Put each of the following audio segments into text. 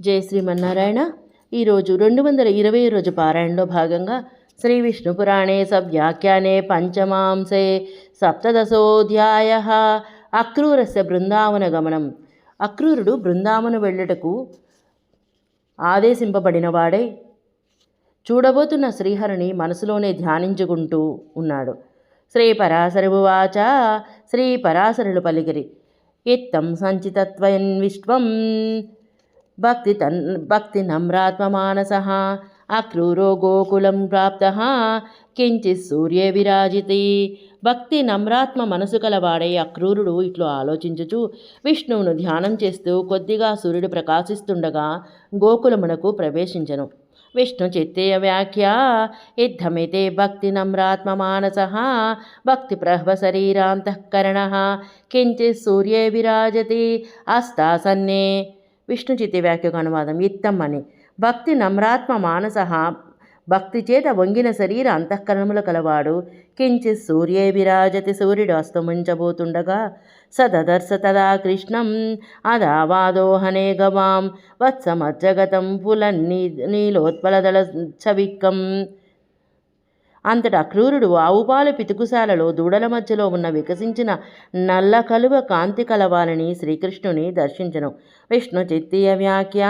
జయ శ్రీమన్నారాయణ. ఈరోజు రెండు వందల ఇరవై రోజు పారాయణలో భాగంగా శ్రీ విష్ణు పురాణే సవ్యాఖ్యానే పంచమాంసే సప్తదశోధ్యాయ అక్రూరస్య బృందావన గమనం. అక్రూరుడు బృందావన వెళ్ళుటకు ఆదేశింపబడినవాడై చూడబోతున్న శ్రీహరిని మనసులోనే ధ్యానించుకుంటూ ఉన్నాడు. శ్రీ పరాశరువాచ శ్రీ పరాశరులు పలికిరి. ఇత్తం సంచితత్వయన్ విశ్వం భక్తి తన్ భక్తి నమ్రాత్మమానస అక్రూరో గోకులం ప్రాప్త కించిత్ సూర్యే విరాజితి. భక్తి నమ్రాత్మ మనసు కలవాడై అక్రూరుడు ఇట్లు ఆలోచించుచు విష్ణువును ధ్యానం చేస్తూ కొద్దిగా సూర్యుడు ప్రకాశిస్తుండగా గోకులమునకు ప్రవేశించను. విష్ణు చిత్తేయ వ్యాఖ్య ఇద్ధమితే భక్తి నమ్రాత్మ మానస భక్తి ప్రహ్వ శరీరాంతఃకరణ కించిత్ సూర్యే విరాజతి అస్తాసన్నే విష్ణుచితి వ్యాఖ్యకు అనువాదం. ఇత్తం అని. భక్తి నమ్రాత్మ మానస భక్తి చేత వంగిన శరీర అంతఃకరణములు కలవాడు. కించి సూర్యే విరాజతి సూర్యుడు అస్తమించబోతుండగా సదదర్శ తదా కృష్ణం అదావాదోహనే గవాం వత్సమజ్జగతం పులన్నీ నీలోత్పలదళ చవిక్కం. అంతటా క్రూరుడు ఆవుపాలు పితుకుశాలలో దూడల మధ్యలో ఉన్న వికసించిన నల్ల కలువ కాంతి కలవాలని శ్రీకృష్ణుని దర్శించను. విష్ణు చిత్తీయ వ్యాఖ్య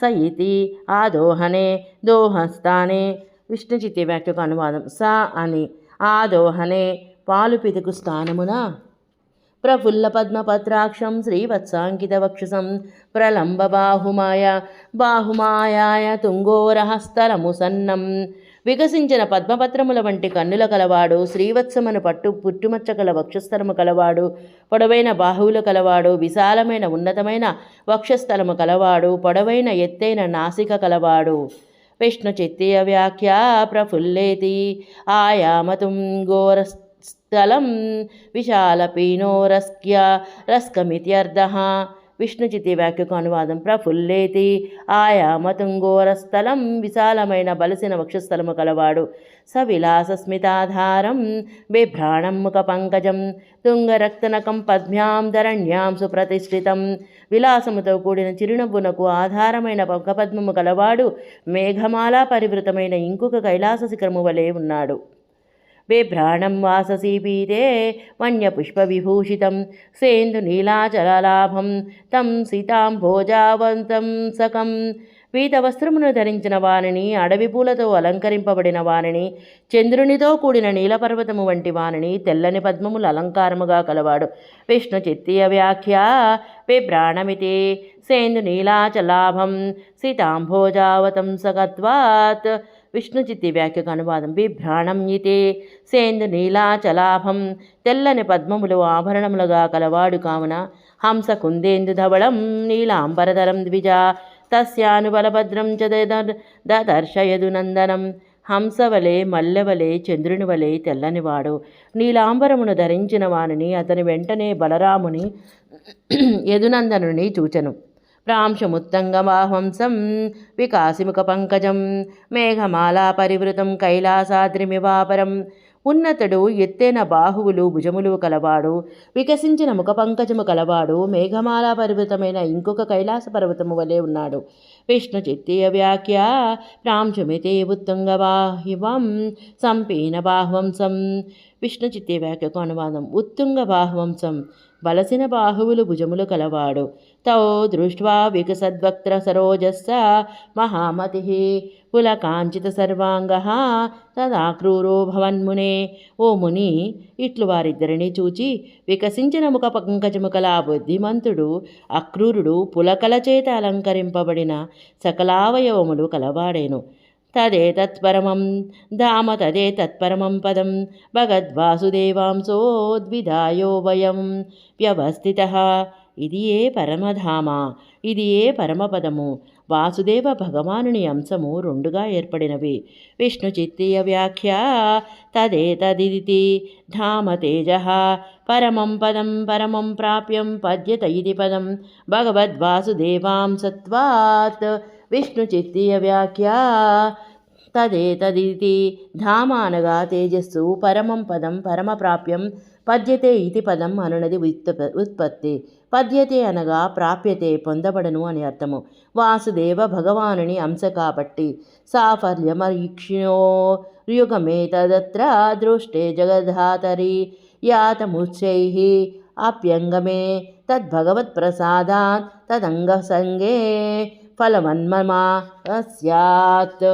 సయితి ఇతి ఆదోహనే దోహస్థానే. విష్ణు చిత్తీయ వ్యాఖ్యకు అనువాదం స అని. ఆదోహనే పాలు పితుకు స్థానమున. ప్రఫుల్ల పద్మపత్రాక్షం శ్రీవత్సాంకిత వక్షసం ప్రలంబ బాహుమాయ బాహుమాయాయ తుంగోరహస్తలము సన్నం వికసించిన పద్మపత్రముల వంటి కన్నుల కలవాడు శ్రీవత్సమను పట్టు పుట్టుమచ్చ కల వక్షస్థలము కలవాడు పొడవైన బాహువులు కలవాడు విశాలమైన ఉన్నతమైన వక్షస్థలము కలవాడు పొడవైన ఎత్తైన నాసిక కలవాడు. విష్ణు చిత్తీయ వ్యాఖ్య ప్రఫుల్లేతి ఆయామతుం ఘోరస్థలం విశాల పీనోరస్క్య రస్కమిత్యర్థ విష్ణుచితి వ్యాఖ్యకు అనువాదం. ప్రఫుల్లేతి ఆయామతుంగోరస్థలం విశాలమైన బలసిన వక్షస్థలము కలవాడు. సవిలాసస్మితాధారం బిభ్రాణం ముఖ పంకజం తుంగరక్తనకం పద్మ్యాం ధరణ్యాం సుప్రతిష్ఠితం. విలాసముతో కూడిన చిరునవ్వునకు ఆధారమైన పంకపద్మము కలవాడు. మేఘమాలా పరివృతమైన ఇంకొక కైలాస శిఖరము వలె ఉన్నాడు. బిభ్రాణం వాససి పీతే వన్యపుష్పవిభూషితం సేందునీలాచలలాభం తం సీతాంభోజావంతం సకం పీత వస్త్రమును ధరించిన వారిని అడవి పూలతో అలంకరింపబడిన వారిని చంద్రునితో కూడిన నీలపర్వతము వంటి వారిని తెల్లని పద్మములు అలంకారముగా కలవాడు. విష్ణు చిత్తీయ వ్యాఖ్య విభ్రాణమితి సేందు నీలాచలాభం సీతాంభోజావతంసకత్వాత్ విష్ణుచిత్తి వ్యాఖ్యకు అనువాదం బిభ్రాణం ఇతే సేందు నీలాచలాభం. తెల్లని పద్మములు ఆభరణములుగా కలవాడు కావున హంస కుందేందు ధవళం. నీలాంబరధరం ద్విజ తస్యానుబలభద్రం చ దర్శయదు నందనం. హంసవలే మల్లెవలే చంద్రుని వలె తెల్లనివాడు నీలాంబరమును ధరించిన వానిని అతని వెంటనే బలరాముని యదునందనుని చూచెను. ప్రాంశముత్తంగమాహంసం వికాసిముఖ పంకజం మేఘమాలా పరివృతం కైలాసాద్రిమివాపరం ఉన్నతుడు ఎత్తైన బాహువులు భుజములు కలవాడు వికసించిన ముఖ పంకజము కలవాడు మేఘమాలా పరివృతమైన ఇంకొక కైలాస పర్వతము వలె ఉన్నాడు. విష్ణు చిత్తీయ వ్యాఖ్య ఉత్తంగ ఉత్తుంగబాహివం సంపీన బాహ్వంసం విష్ణుచిత్తి వ్యాఖ్యకు అనువాదం. ఉత్తుంగ బాహువంశం. బలసిన బాహువులు భుజములు కలవాడు. తౌ దృష్ట్వా వికసద్వక్త్ర సరోజస్స మహామతి. పులకాంచిత సర్వాంగ తదాక్రూరో భవన్మునే. ఓ ముని ఇట్లు వారిద్దరిని చూచి వికసించిన ముఖ పంకజము కల బుద్ధిమంతుడు అక్రూరుడు పులకల చేత అలంకరింపబడిన సకలావయవములు కలవాడేను. తదే తత్పరమం ధామ తదే తత్పరమం పదం భగద్వాసుదేవాంసో ద్విధాయో వయం వ్యవస్థిత ఇది ఏ పరమధామ ఇది ఏ పరమపదము వాసుదేవ భగవానుని అంశము రెండుగా ఏర్పడినవి. విష్ణు చిత్తీయ వ్యాఖ్య తదే తదితి ధామ తేజ పరమం పదం పరమం ప్రాప్యం పద్యత ఇది పదం. భగవద్వాసుదేవాంసత్వాత్ విష్ణు చిత్తీయ వ్యాఖ్య తదే తదితి ధామ అనగా తేజస్సు పరమం పదం పరమప్రాప్యం పద్యతే ఇతి పదం అనున్నది ఉత్పత్తి. పద్యతే అనగా ప్రాప్యతే పొందబడను అని అర్థము. వాసుదేవ భగవానుని అంశ కాబట్టి సాఫల్యమరీక్షిణో యుగమే తదత్ర దృష్టే జగధాతరి యాతముచ్చై ఆప్యంగమే తద్భగవత్ప్రసాదాత్ తదంగసంగే ఫలమన్మమా సత్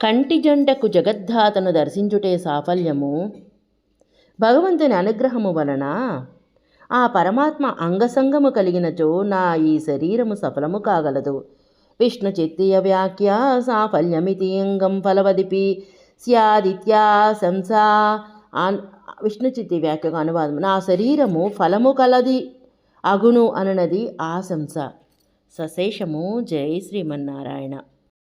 కంటి జంటకు జగద్ధాతను దర్శించుటే సాఫల్యము. భగవంతుని అనుగ్రహము వలన ఆ పరమాత్మ అంగసంగము కలిగినచో నా ఈ శరీరము సఫలము కాగలదు. విష్ణు చిత్తియ వ్యాఖ్య సాఫల్యమితి అంగం ఫలవదిపి స్యాదిత్యా సంసా ఆన్ విష్ణు చిత్తి వ్యాఖ్యకు అనువాదం నా శరీరము ఫలము కలది అగును అననది ఆశంస సశేషము. జై శ్రీమన్నారాయణ.